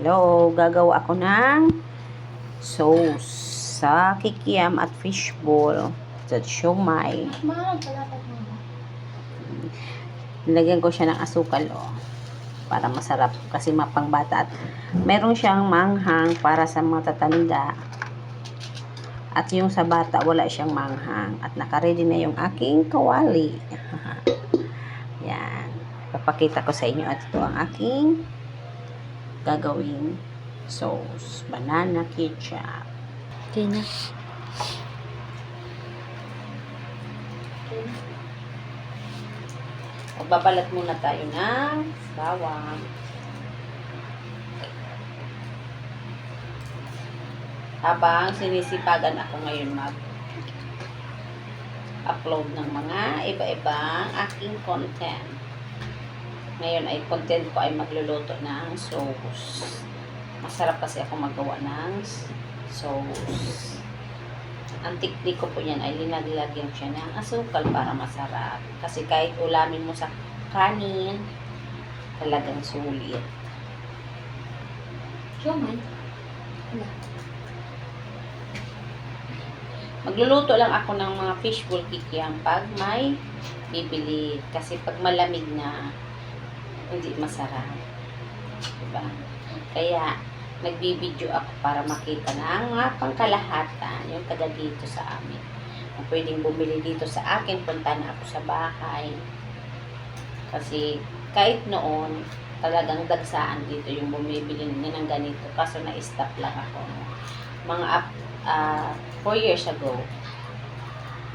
Hello, gagawa ako ng sauce sa kikiam at fishball sa siomay. Nilagyan ko siya ng asukal oh, para masarap kasi mapangbata at meron siyang manghang para sa mga tatanda. At yung sa bata, wala siyang manghang. At nakaredy na yung aking kawali. Yan. Papakita ko sa inyo at ito ang aking gagawing sauce. Banana ketchup. Okay na. Magbabalat muna tayo ng bawang. Habang sinisipagan ako ngayon mag upload ng mga iba-ibang aking content. Ngayon ay content ko ay magluluto ng sauce. Masarap kasi ako magawa ng sauce. Ang tiknik ko po yan ay linaglagyan siya ng asukal para masarap. Kasi kahit ulamin mo sa kanin, talagang sulit. Siomay. Magluluto lang ako ng mga fishbowl kikiam pag may bibili. Kasi pag malamig na, hindi masarap. Diba? Kaya, nagbibideo ako para makita na ang mga pangkalahatan, yung taga dito sa amin. Kung pwedeng bumili dito sa akin, punta na ako sa bahay. Kasi, kahit noon, talagang dagsaan dito yung bumibili na ng ganito. Kaso na-stop lang ako. Mga up, ah, 4 years ago.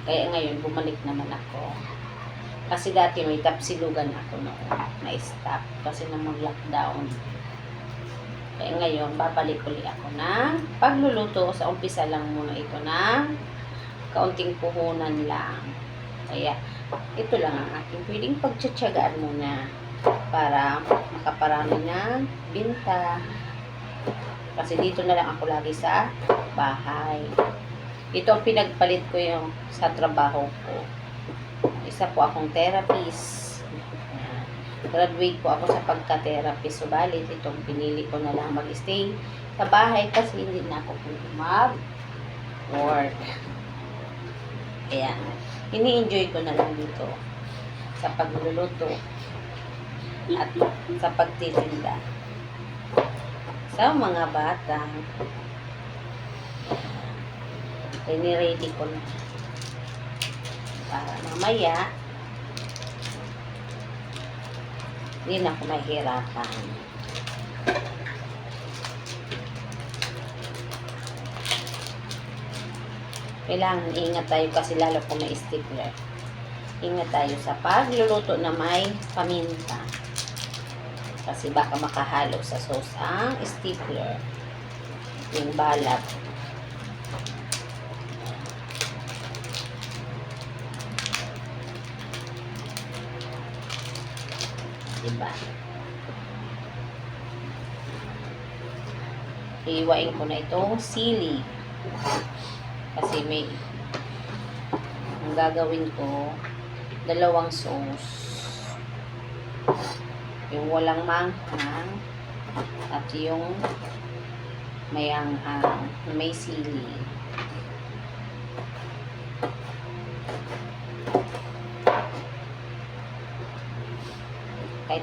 Kaya ngayon, bumalik naman ako. Kasi dati may tapsilugan ako noon. Na-stop kasi nang mag-lockdown. Kaya ngayon, babalik uli ako ng pagluluto. Sa umpisa lang muna ito ng kaunting puhunan lang. Kaya, ito lang ang aking pwedeng pagtsatsagaan muna para makaparami ng binta. Kasi dito na lang ako lagi sa bahay. Ito ang pinagpalit ko yung sa trabaho ko. Isa po akong therapist. Graduate po ako sa pagka-therapist. Subalit, itong pinili ko na lang mag-stay sa bahay kasi hindi na ako pwede mag-work. Ayan. Ini-enjoy ko na lang dito sa pagluluto at sa pagtitinda sa mga bata. Ini-ready ko na para mamaya hindi na ako mahirapan. Kailangan ingat tayo kasi lalo kung may stapler. Ingat tayo sa pagluluto na may paminta. Kasi baka makahalo sa sauce ang stapler. Yung balat. Diba? Iiwain ko na itong sili. Kasi may ang gagawin ko dalawang sauce. Yung walang manghang at yung may anghang, may sili.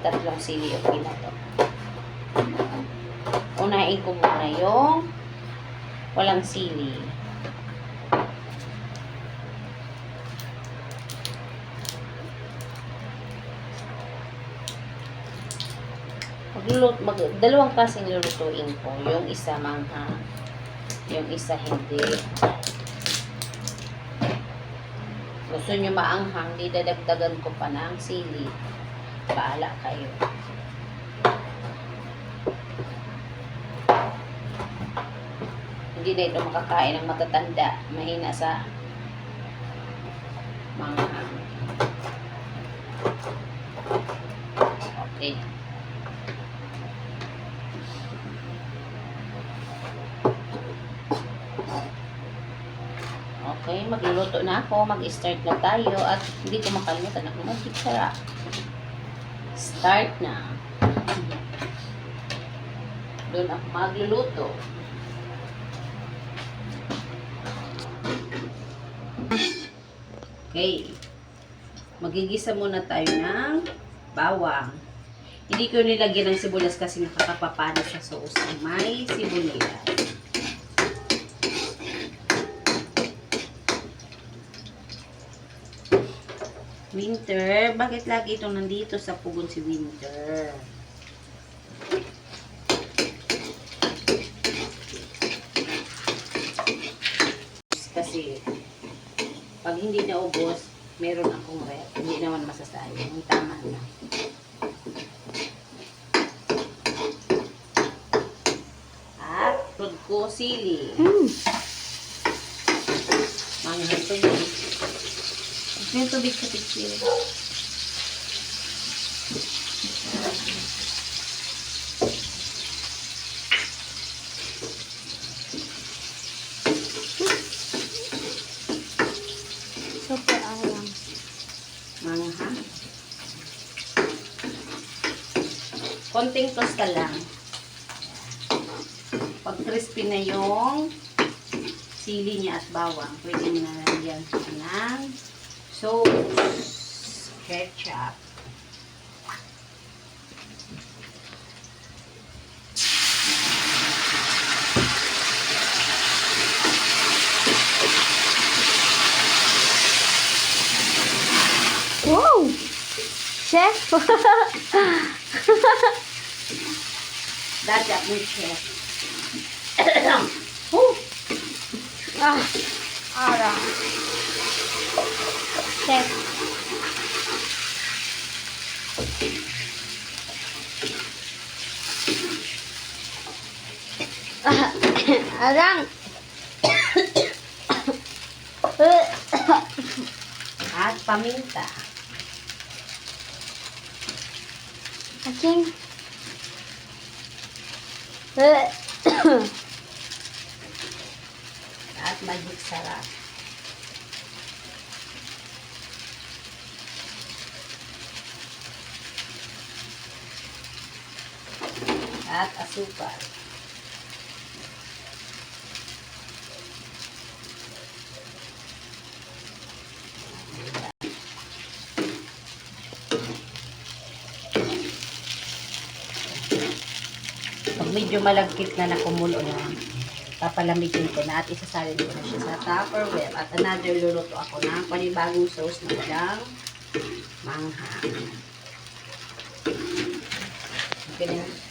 Tatlong sili okay na to. Unahin ko muna yung walang sili. Maglulut, mag, dalawang klaseng lulutuin ko. Yung isa manghang, yung isa hindi. Gusto nyo maanghang, di dadagdagan ko pa ng sili. Baala kayo. Hindi na ito makakain ng matatanda. Mahina sa manghang. Okay. Okay, magluluto na ako. Mag-start na tayo. At hindi ko makalimutan ang magic sarap. Start na. Doon ako magluluto. Okay. Magigisa muna tayo ng bawang. Hindi ko nilagyan ng sibuyas kasi nakakapapano sa sauce. May sibuyas. Winter, bakit lagi itong nandito sa pugon si Winter? Kasi, pag hindi naubos, meron akong rep. Hindi naman masasayang. Ang tama na. At, rod ko sili. Hmm. Mga Yung tubig sa picture. Super alam. Mangha. Konting tosta lang. Pag crispy na yung sili niya at bawang, pwede mo na lagyan siya ng sauce, ketchup. wow chef That's that big chef. uh, ah, ah, Chef. Ah, Arang! At paminta. Aking. At magic sarap. At asukal. Pag medyo malagkit na nakumulo na, papalamigin ko na at isasalin ko na siya sa Tupperware. At another luluto ako ng panibagong sauce na walang manghang. Okay na.